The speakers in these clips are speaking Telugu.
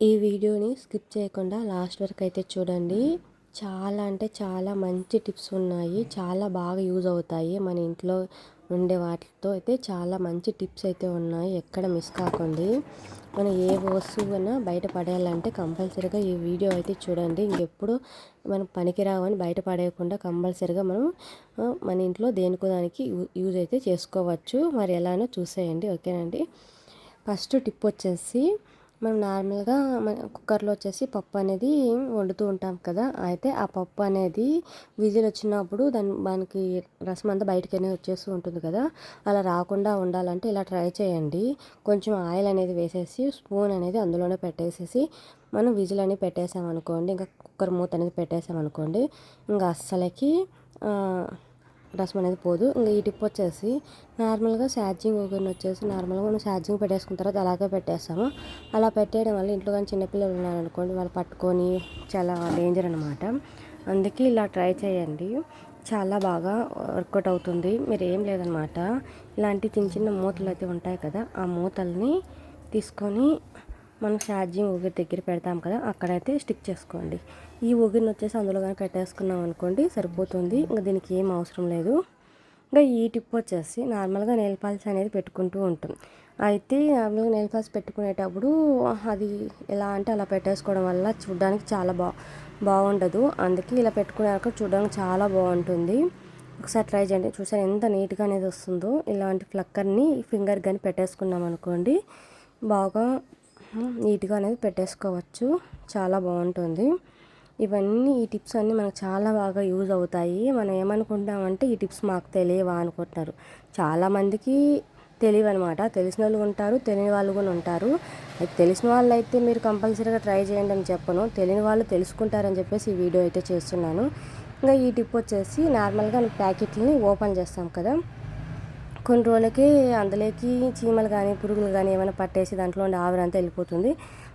ఈ వీడియోని స్కిప్ చేయకుండా లాస్ట్ వరకు అయితే చూడండి. చాలా అంటే చాలా మంచి టిప్స్ ఉన్నాయి. చాలా బాగా యూజ్ అవుతాయి. మన ఇంట్లో ఉండే వాటితో అయితే చాలా మంచి టిప్స్ అయితే ఉన్నాయి. ఎక్కడ మిస్ కాకండి. మనం ఏ వస్తువునా బయట పడేయాలంటే కంపల్సరీగా ఈ వీడియో అయితే చూడండి. ఇంకెప్పుడు మనం పనికిరావని బయట పడేయకుండా కంపల్సరీగా మనం మన ఇంట్లో దేనికో దానికి యూజ్ అయితే చేసుకోవచ్చు. మరి ఎలానో చూసేయండి. ఓకేనండి? ఫస్ట్ టిప్ వచ్చేసి మనం నార్మల్గా మన కుక్కర్లో వచ్చేసి పప్పు అనేది వండుతూ ఉంటాం కదా. అయితే ఆ పప్పు అనేది విజిల్ వచ్చినప్పుడు దాని దానికి రసం అంతా బయటకనే వచ్చేస్తూ ఉంటుంది కదా. అలా రాకుండా ఉండాలంటే ఇలా ట్రై చేయండి. కొంచెం ఆయిల్ అనేది వేసేసి స్పూన్ అనేది అందులోనే పెట్టేసేసి మనం విజిల్ అనేది పెట్టేసామనుకోండి ఇంకా కుక్కర్ మూత అనేది పెట్టేసామనుకోండి ఇంకా అస్సలకి రసం అనేది పోదు. ఇంకా ఈ టిప్ వచ్చేసి నార్మల్గా ఛార్జింగ్ ఒకరిని వచ్చేసి నార్మల్గా మనం ఛార్జింగ్ పెట్టేసుకున్న తర్వాత అలాగే పెట్టేస్తాము. అలా పెట్టేయడం వల్ల ఇంట్లో కానీ చిన్నపిల్లలు ఉన్నారనుకోండి వాళ్ళు పట్టుకొని చాలా డేంజర్ అనమాట అందుకే ఇలా ట్రై చేయండి. చాలా బాగా వర్కౌట్ అవుతుంది. మీరు ఏం లేదనమాట ఇలాంటి చిన్న చిన్న మూతలు అయితే ఉంటాయి కదా ఆ మూతల్ని తీసుకొని మనం ఛార్జింగ్ ఊగిరి దగ్గర పెడతాం కదా అక్కడైతే స్టిక్ చేసుకోండి. ఈ ఊగిరిని వచ్చేసి అందులో కానీ పెట్టేసుకున్నాం అనుకోండి సరిపోతుంది. ఇంకా దీనికి ఏం అవసరం లేదు. ఇంకా ఈ టిప్ వచ్చేసి నార్మల్గా నెయిల్ పాలిష్ అనేది పెట్టుకుంటూ ఉంటాం. అయితే నార్మల్గా నెయిల్ పాలిష్ పెట్టుకునేటప్పుడు అది ఎలా అంటే అలా పెట్టేసుకోవడం వల్ల చూడడానికి చాలా బా బాగుండదు. అందుకే ఇలా పెట్టుకున్నాక చూడడానికి చాలా బాగుంటుంది. ఒకసారి ట్రై చేయండి. చూసారు ఎంత నీట్గా అనేది వస్తుందో. ఇలాంటి ఫ్లక్కర్ని ఫింగర్ కానీ పెట్టేసుకున్నాం అనుకోండి బాగా నీట్గా అనేది పెట్టేసుకోవచ్చు. చాలా బాగుంటుంది. ఇవన్నీ ఈ టిప్స్ అన్నీ మనకు చాలా బాగా యూజ్ అవుతాయి. మనం ఏమనుకుంటామంటే ఈ టిప్స్ మాకు తెలియవా అనుకుంటున్నారు. చాలామందికి తెలియవు అనమాట తెలిసిన వాళ్ళు ఉంటారు తెలియని వాళ్ళు కూడా ఉంటారు. తెలిసిన వాళ్ళు అయితే మీరు కంపల్సరీగా ట్రై చేయండి అని చెప్పను. తెలియని వాళ్ళు తెలుసుకుంటారని చెప్పేసి ఈ వీడియో అయితే చేస్తున్నాను. ఇంకా ఈ టిప్ వచ్చేసి నార్మల్గా ప్యాకెట్లని ఓపెన్ చేస్తాం కదా. కొన్ని రోజులకి అందులోకి చీమలు కానీ పురుగులు కానీ ఏమైనా పట్టేసి దాంట్లో ఉండే ఆవిరంతా వెళ్ళిపోతుంది.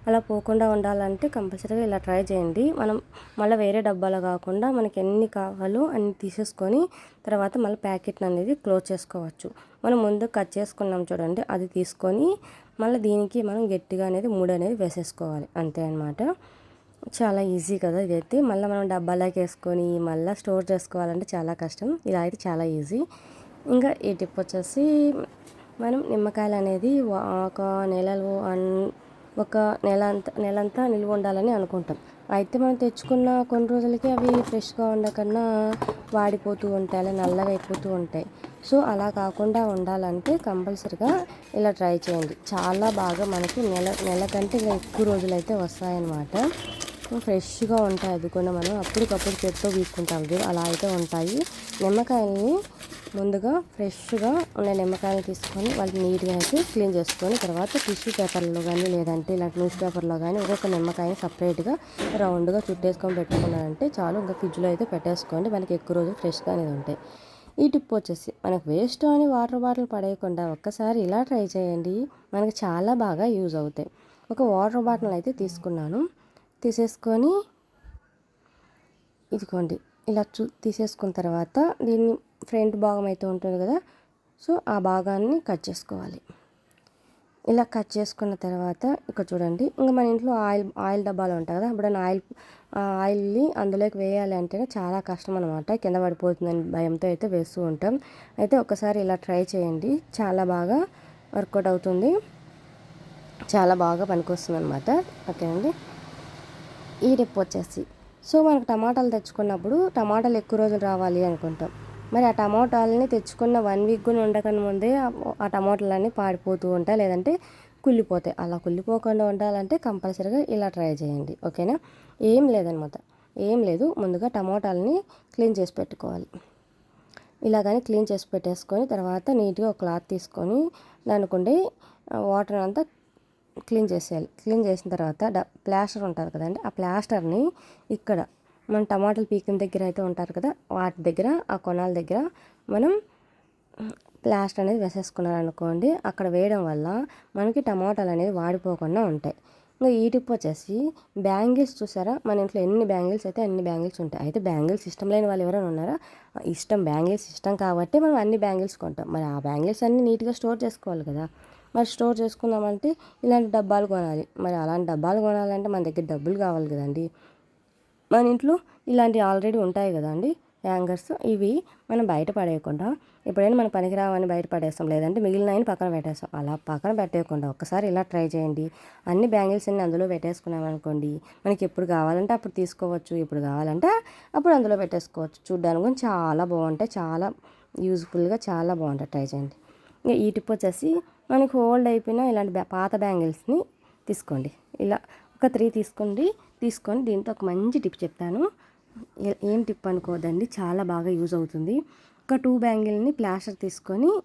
అలా పోకుండా ఉండాలంటే కంపల్సరీగా ఇలా ట్రై చేయండి. మనం మళ్ళీ వేరే డబ్బాలో కాకుండా మనకి ఎన్ని కావాలో అన్ని తీసేసుకొని తర్వాత మళ్ళీ ప్యాకెట్ అనేది క్లోజ్ చేసుకోవచ్చు. మనం ముందు కట్ చేసుకున్నాం చూడండి అది తీసుకొని మళ్ళీ దీనికి మనం గట్టిగా అనేది మూడు అనేది వేసేసుకోవాలి. అంతే అనమాట చాలా ఈజీ కదా ఇదైతే. మళ్ళీ మనం డబ్బాలోకి వేసుకొని మళ్ళీ స్టోర్ చేసుకోవాలంటే చాలా కష్టం. ఇలా అయితే చాలా ఈజీ. ఇంకా ఈ టిప్ వచ్చేసి మనం నిమ్మకాయలు అనేది ఒక నెలలో ఒక నెల అంతా నెలంతా నిల్వ ఉండాలని అనుకుంటాం. అయితే మనం తెచ్చుకున్న కొన్ని రోజులకి అవి ఫ్రెష్గా ఉండకన్నా వాడిపోతూ ఉంటాయి అలా నల్లగా అయిపోతూ ఉంటాయి. సో అలా కాకుండా ఉండాలంటే కంపల్సరిగా ఇలా ట్రై చేయండి. చాలా బాగా మనకి నెల నెల కంటే ఇంకా ఎక్కువ రోజులు అయితే వస్తాయన్నమాట ఫ్రెష్గా ఉంటాయి అది కూడా మనం అప్పటికప్పుడు చెట్టు వీక్కుంటాం. అలా అయితే ఉంటాయి. నిమ్మకాయల్ని ముందుగా ఫ్రెష్గా ఉన్న నిమ్మకాయలు తీసుకొని వాళ్ళు నీట్గా అయితే క్లీన్ చేసుకొని తర్వాత టిష్యూ పేపర్లో కానీ లేదంటే ఇలాంటి న్యూస్ పేపర్లో కానీ ఒక్కొక్క నిమ్మకాయని సపరేట్గా రౌండ్గా చుట్టేసుకొని పెట్టుకున్నారంటే చాలు. ఇంకా ఫ్రిడ్జ్లో అయితే పెట్టేసుకోండి. మనకి ఎక్కువ రోజులు ఫ్రెష్గా అనేది ఉంటాయి. ఈ టిప్ వచ్చేసి మనకు వేస్ట్ అని వాటర్ బాటిల్ పడేయకుండా ఒక్కసారి ఇలా ట్రై చేయండి. మనకు చాలా బాగా యూజ్ అవుతాయి. ఒక వాటర్ బాటిల్ అయితే తీసుకున్నాను. తీసేసుకొని ఇదిగోండి. ఇలా చూ తీసేసుకున్న తర్వాత దీన్ని ఫ్రంట్ భాగం అయితే ఉంటుంది కదా. సో ఆ భాగాన్ని కట్ చేసుకోవాలి. ఇలా కట్ చేసుకున్న తర్వాత ఇక్కడ చూడండి ఇంకా మన ఇంట్లో ఆయిల్ ఆయిల్ డబ్బాలు ఉంటాయి కదా. ఇప్పుడు ఆయిల్ ఆయిల్ని అందులోకి వేయాలి అంటేనే చాలా కష్టం అనమాట కింద పడిపోతుందని భయంతో అయితే వేస్తూ ఉంటాం. అయితే ఒకసారి ఇలా ట్రై చేయండి. చాలా బాగా వర్కౌట్ అవుతుంది. చాలా బాగా పనికొస్తుంది అనమాట ఓకేనండి ఈ టిప్ వచ్చేసి. సో మనకు టమాటాలు తెచ్చుకున్నప్పుడు టమాటాలు ఎక్కువ రోజులు రావాలి అనుకుంటాం. మరి ఆ టమాటాలని తెచ్చుకున్న వన్ వీక్ కూడా ఉండకని ముందే ఆ టమాటాలన్నీ పాడిపోతూ ఉంటాయి లేదంటే కుళ్ళిపోతాయి. అలా కుళ్ళిపోకుండా ఉండాలంటే కంపల్సరీగా ఇలా ట్రై చేయండి. ఓకేనా? ఏం లేదనమాట. ఏం లేదు. ముందుగా టమాటాలని క్లీన్ చేసి పెట్టుకోవాలి. ఇలా కానీ క్లీన్ చేసి పెట్టేసుకొని తర్వాత నీట్గా ఒక క్లాత్ తీసుకొని దానికి వాటర్ అంతా క్లీన్ చేసేయాలి. క్లీన్ చేసిన తర్వాత ప్లాస్టర్ ఉంటుంది కదండి ఆ ప్లాస్టర్ని ఇక్కడ మనం టమాటాలు పీకిన దగ్గర అయితే ఉంటారు కదా వాటి దగ్గర ఆ కొనాల దగ్గర మనం ప్లాస్టర్ అనేది వేసేసుకున్నారనుకోండి అక్కడ వేయడం వల్ల మనకి టమాటాలు అనేది వాడిపోకుండా ఉంటాయి. ఇంకా ఈ టిప్ వచ్చేసి బ్యాంగిల్స్ చూసారా? మన ఇంట్లో ఎన్ని బ్యాంగిల్స్ అయితే అన్ని బ్యాంగిల్స్ ఉంటాయి. అయితే బ్యాంగిల్స్ ఇష్టం లేని వాళ్ళు ఎవరైనా ఉన్నారా? ఇష్టం బ్యాంగిల్స్ ఇష్టం కాబట్టి మనం అన్ని బ్యాంగిల్స్ కొంటాం. మరి ఆ బ్యాంగిల్స్ అన్ని నీట్గా స్టోర్ చేసుకోవాలి కదా. మరి స్టోర్ చేసుకుందామంటే ఇలాంటి డబ్బాలు కొనాలి. మరి అలాంటి డబ్బాలు కొనాలంటే మన దగ్గర డబ్బులు కావాలి కదండి. మన ఇంట్లో ఇలాంటివి ఆల్రెడీ ఉంటాయి కదండి యాంగర్స్ ఇవి మనం బయట పడేయకుండా ఎప్పుడైనా మన పనికిరావని బయట పడేస్తాం. లేదంటే మిగిలిన పక్కన పెట్టేస్తాం. అలా పక్కన పెట్టేయకుండా ఒక్కసారి ఇలా ట్రై చేయండి. అన్ని బ్యాంగిల్స్ అన్ని అందులో పెట్టేసుకున్నాం అనుకోండి మనకి ఎప్పుడు కావాలంటే అప్పుడు తీసుకోవచ్చు. ఎప్పుడు కావాలంటే అప్పుడు అందులో పెట్టేసుకోవచ్చు. చూడ్డానికి కూడా చాలా బాగుంటాయి. చాలా యూజ్ఫుల్గా చాలా బాగుంటాయి. ట్రై చేయండి. ఇంకా ఈ టిప్ వచ్చేసి మనకి ఓల్డ్ అయిపోయిన ఇలాంటి బ్యా- పాత బ్యాంగిల్స్ని తీసుకోండి. ఇలా ఒక త్రీ తీసుకోండి తీసుకొని దీంతో ఒక మంచి టిప్ చెప్తాను. ఏ- ఏం టిప్ అనుకోదండి చాలా బాగా యూజ్ అవుతుంది. ఒక టూ బ్యాంగిల్ని ప్లాస్టర్ తీసుకొని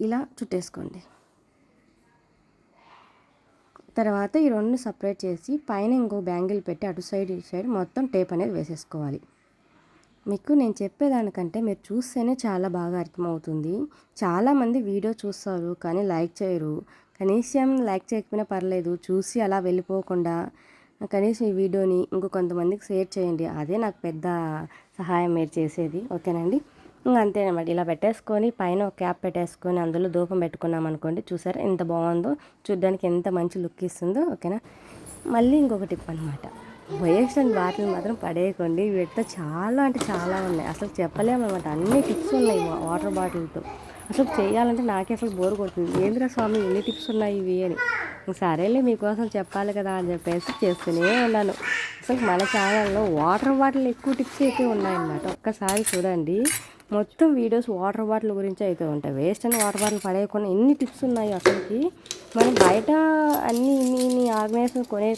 ఇలా చుట్టేసుకోండి. తర్వాత ఈ రెండు సపరేట్ చేసి పైన ఇంకో బ్యాంగిల్ పెట్టి అటు సైడ్ ఇటు సైడ్ మొత్తం టేప్ అనేది వేసేసుకోవాలి. మీకు నేను చెప్పేదానికంటే మీరు చూస్తేనే చాలా బాగా అర్థమవుతుంది. చాలామంది వీడియో చూస్తారు కానీ లైక్ చేయరు. కనీసం లైక్ చేయకపోయినా పర్లేదు చూసి అలా వెళ్ళిపోకుండా కనీసం ఈ వీడియోని ఇంకో కొంతమందికి షేర్ చేయండి. అదే నాకు పెద్ద సహాయం మీరు చేసేది. ఓకేనండి? అంతేనమాట. ఇలా పెట్టేసుకొని పైన ఒక క్యాప్ పెట్టేసుకొని అందులో ధూపం పెట్టుకున్నాం అనుకోండి చూసారా ఎంత బాగుందో? చూడ్డానికి ఎంత మంచి లుక్ ఇస్తుందో ఓకేనా? మళ్ళీ ఇంకొక టిప్ అనమాట వేస్ట్ అండ్ బాటిల్ మాత్రం పడేయకండి. వీటితో చాలా అంటే చాలా ఉన్నాయి. అసలు చెప్పలేమన్నమాట. అన్ని టిప్స్ ఉన్నాయి వాటర్ బాటిల్తో. అసలు చేయాలంటే నాకే అసలు బోర్ కొడుతుంది. ఏంద్రా స్వామి ఎన్ని టిప్స్ ఉన్నాయి ఇవి అని. సరేలే మీకోసం చెప్పాలి కదా అని చెప్పేసి చేస్తూనే ఉన్నాను. అసలు మన ఛానల్లో వాటర్ బాటిల్ ఎక్కువ టిప్స్ అయితే ఉన్నాయన్నమాట. ఒక్కసారి చూడండి. మొత్తం వీడియోస్ వాటర్ బాటిల్ గురించి అయితే ఉంటాయి. వేస్ట్ అని వాటర్ బాటిల్ పడేయకుండా ఎన్ని టిప్స్ ఉన్నాయి అసలుకి? మనం బయట అన్ని ఇన్ని ఇన్ని ఆర్గనైజేషన్ కొనే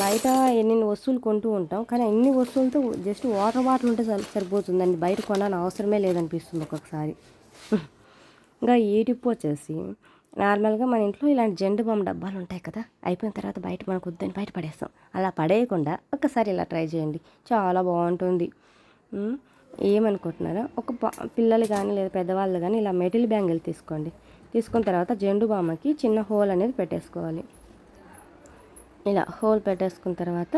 బయట ఎన్ని వస్తువులు కొంటూ ఉంటాం. కానీ అన్ని వస్తువులతో జస్ట్ వాటర్ బాటిల్ ఉంటే సరి సరిపోతుందండి. బయట కొనాలని అవసరమే లేదనిపిస్తుంది ఒక్కొక్కసారి. ఇంకా ఈ వచ్చేసి నార్మల్గా మన ఇంట్లో ఇలాంటి జెండు బామ్ డబ్బాలు ఉంటాయి కదా అయిపోయిన తర్వాత బయట మనకు వద్దని బయట పడేస్తాం. అలా పడేయకుండా ఒక్కసారి ఇలా ట్రై చేయండి. చాలా బాగుంటుంది. ఏమనుకుంటున్నారా? ఒక పిల్లలు కానీ లేదా పెద్దవాళ్ళు కానీ ఇలా మెటిల్ బ్యాంగిల్ తీసుకోండి. తీసుకున్న తర్వాత జెండు బామ్మకి చిన్న హోల్ అనేది పెట్టేసుకోవాలి. ఇలా హోల్ పెట్టేసుకున్న తర్వాత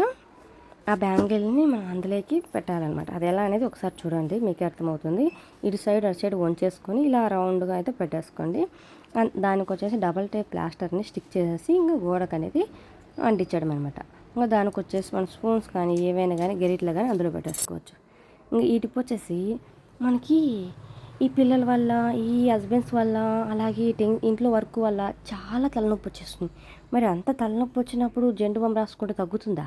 ఆ బ్యాంగిల్ని మనం అందులోకి పెట్టాలన్నమాట. అది ఎలా అనేది ఒకసారి చూడండి మీకే అర్థమవుతుంది. ఇటు సైడ్ అటు సైడ్ వంచేసుకొని ఇలా రౌండ్గా అయితే పెట్టేసుకోండి. దానికి వచ్చేసి డబల్ టేప్ ప్లాస్టర్ని స్టిక్ చేసేసి ఇంకా గోడకు అనేది అంటించడం అనమాట ఇంకా దానికి వచ్చేసి మన స్పూన్స్ కానీ ఏవైనా కానీ గెరిట్లు కానీ అందులో పెట్టేసుకోవచ్చు. ఇంకా వీటికి వచ్చేసి మనకి ఈ పిల్లల వల్ల ఈ హస్బెండ్స్ వల్ల అలాగే టెన్ ఇంట్లో వర్క్ వల్ల చాలా తలనొప్పి వచ్చేస్తుంది. మరి అంత తలనొప్పి వచ్చినప్పుడు జెండు బాం రాసుకుంటే తగ్గుతుందా?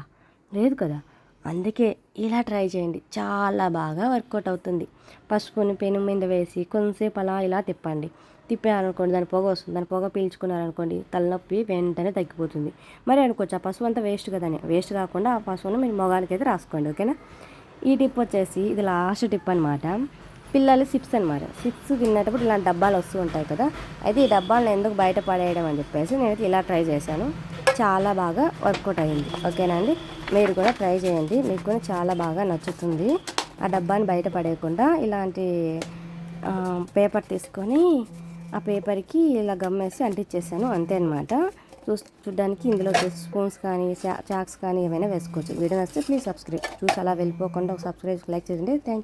లేదు కదా? అందుకే ఇలా ట్రై చేయండి. చాలా బాగా వర్కౌట్ అవుతుంది. పసుపుని పెను మీద వేసి కొంతసేపు అలా ఇలా తిప్పండి. తిప్పారనుకోండి దాని పొగ వస్తుంది. దాని పొగ పీల్చుకున్నారనుకోండి తలనొప్పి వెంటనే తగ్గిపోతుంది. మరి అనుకోవచ్చు ఆ పసుపు అంతా వేస్ట్ కదని. వేస్ట్ కాకుండా ఆ పసుపును మీరు మొగానికి అయితే రాసుకోండి ఓకేనా? ఈ టిప్ వచ్చేసి ఇది లాస్ట్ టిప్ అనమాట పిల్లలు సిప్స్ అనమాట సిప్స్ తినేటప్పుడు ఇలాంటి డబ్బాలు వస్తూ ఉంటాయి కదా. అయితే ఈ డబ్బాలను ఎందుకు బయట పడేయడం అని చెప్పేసి నేనైతే ఇలా ట్రై చేశాను. చాలా బాగా వర్కౌట్ అయ్యింది ఓకేనా అండి? మీరు కూడా ట్రై చేయండి. మీకు కూడా చాలా బాగా నచ్చుతుంది. ఆ డబ్బాని బయట పడేయకుండా ఇలాంటి పేపర్ తీసుకొని ఆ పేపర్కి ఇలా గమ్మేసి అంటించేసాను అంతే అనమాట చూ చూడ్డానికి ఇందులో స్పూన్స్ కానీ చా చాక్స్ కానీ ఏమైనా వేసుకోవచ్చు. వీడియో నచ్చితే ప్లీజ్ సబ్స్క్రైబ్. చూసి అలా వెళ్ళిపోకుండా ఒక సబ్స్క్రైబ్ లైక్ చేయండి. Thank you.